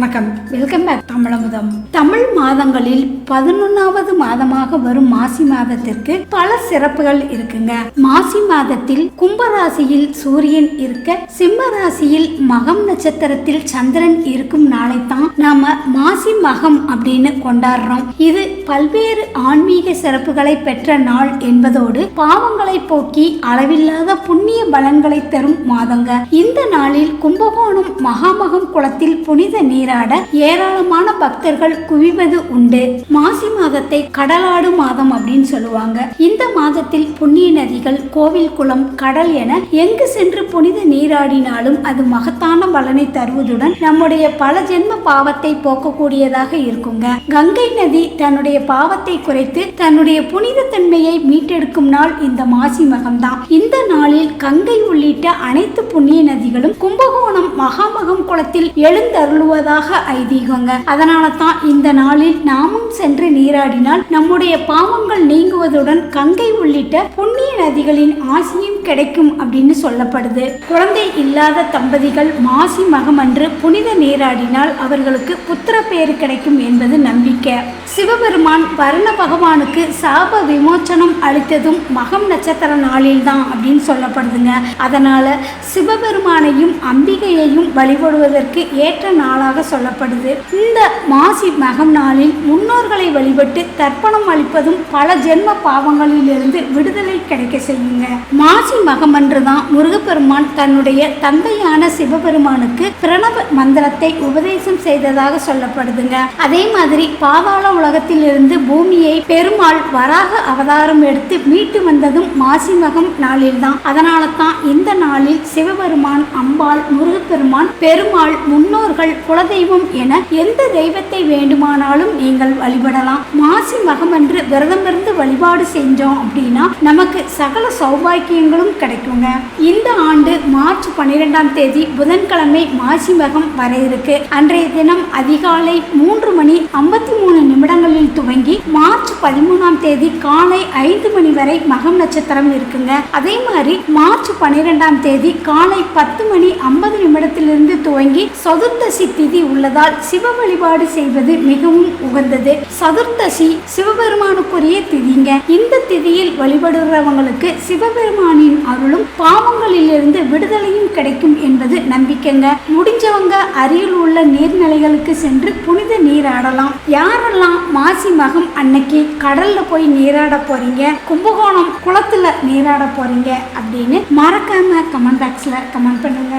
வணக்கம். Welcome back Tamizhamudham. Tamil மாதங்களில் பதினொன்னாவது மாதமாக வரும் மாசி மாதத்திற்கு பல சிறப்புகள் இருக்குங்க. மாசி மாதத்தில் கும்பராசியில் சூரியன் இருக்க சிம்ம ராசியில் மகம் நட்சத்திரத்தில் சந்திரன் இருக்கும் நாளைத்தான் நாம மாசி மகம் அப்படின்னு கொண்டாடுறோம். இது பல்வேறு ஆன்மீக சிறப்புகளை பெற்ற நாள் என்பதோடு பாவங்களை போக்கி அளவில்லாத புண்ணிய பலன்களை தரும் மாதங்க. இந்த நாளில் கும்பகோணம் மகாமகம் குளத்தில் புனித நீராட ஏராளமான பக்தர்கள் குவிவது உண்டு. மாசி மாதத்தை கடலாடு மாதம் அப்படின்னு சொல்லுவாங்க. இந்த மாதத்தில் புண்ணிய நதிகள் கோவில் குளம் கடல் என எங்கு சென்று புனித நீராடினாலும் அது மகத்தான பலனை தருவதுடன் நம்முடைய பல ஜென்ம பாவத்தை போக்கக்கூடியதாக இருக்குங்க. கங்கை நதி தன்னுடைய பாவத்தை குறைத்து தன்னுடைய புனித தன்மையை மீட்டெடுக்கும் நாள் இந்த மாசி மகம்தான். இந்த நாளில் கங்கை உள்ளிட்ட அனைத்து புண்ணிய நதிகளும் கும்பகோணம் மகாமகம் குளத்தில் எழுந்தருளுவதாக ஐதீகங்க. அதனால தான் இந்த நாளில் நாமும் சென்று நீராடினால் நம்முடைய பாவங்கள் நீங்குவதுடன் கங்கை உள்ளிட்ட புண்ணிய நதிகளின் ஆசியும் கிடைக்கும் அப்படின்னு சொல்லப்படுது. குழந்தை இல்லாத தம்பதிகள் மாசி மகம் அன்று புனித நீராடினால் அவர்களுக்கு புத்திர பெயர் கிடைக்கும் என்பது நம்பிக்கை. சிவபெருமான் வருண பகவானுக்கு சாப விமோச்சனம் அளித்ததும் மகம் நட்சத்திர நாளில் தான் அப்படின்னு சொல்லப்படுதுங்க. அதனால சிவபெருமானையும் அம்பிகையையும் வழிபடுவதற்கு ஏற்ற நாளாக சொல்லப்படுது. இந்த மாசி மகம் நாளில் முன்னோர்களை வழிபட்டு தர்ப்பணம் அளிப்பதும் பல ஜென்ம பாவங்களிலிருந்து விடுதலை கிடைக்க செய்யுங்க. மாசி மகம் அன்றுதான் முருகப்பெருமான் தன்னுடைய தந்தையான சிவபெருமானுக்கு பிரணவ மந்திரத்தை உபதேசம் செய்ததாக சொல்லப்படுதுங்க. அதே மாதிரி பாதாள உலகத்திலிருந்து பூமியை பெருமாள் வராக அவதாரம் எடுத்து மீட்டு வந்ததும் மாசி மகம் நாளில்தான். அதனால தான் இந்த நாளில் சிவபெருமான் அம்பாள் முருகப்பெருமான் பெருமாள் முன்னோர்கள் தெய்வம் என எந்த தெய்வத்தை வேண்டுமானாலும் நீங்கள் வழிபடலாம். மாசி மகமன்று விரதம் இருந்து வழிபாடு செஞ்சோம் அப்படின்னா நமக்கு சகல சௌபாக்கியங்களும் கிடைக்குங்க. இந்த ஆண்டு மார்ச் பன்னிரெண்டாம் தேதி புதன்கிழமை மாசி மகம் வர இருக்கு. அன்றைய தினம் அதிகாலை மூன்று மணி ஐம்பத்தி மூணு நிமிடங்களில் துவங்கி மார்ச் பதிமூணாம் தேதி காலை ஐந்து மணி வரை மகம் நட்சத்திரம் இருக்குங்க. அதே மாதிரி மார்ச் பன்னிரெண்டாம் தேதி காலை பத்து மணி ஐம்பது நிமிடத்திலிருந்து துவங்கி சதுர்த்தசி திதி உள்ளதால் சிவ வழிபாடு செய்வது மிகவும் உகந்தது. சதுர்த்தசி சிவபெருமானுக்குரிய திதிங்க. இந்த திதியில் வழிபடுறவங்களுக்கு சிவபெருமானின் அருளும் பாவங்களிலிருந்து விடுதலையும் கிடைக்கும் என்பது நம்பிக்கைங்க. முடிஞ்சவங்க அருகில் உள்ள நீர்நிலைகளுக்கு சென்று புனித நீராடலாம். யாரெல்லாம் மாசி மகம் அன்னைக்கு கடல்ல போய் நீராட போறீங்க கும்பகோணம் குளத்துல நீராட போறீங்க அப்படின்னு மறக்காம கமெண்ட் பாக்ஸ்ல கமெண்ட் பண்ணுங்க.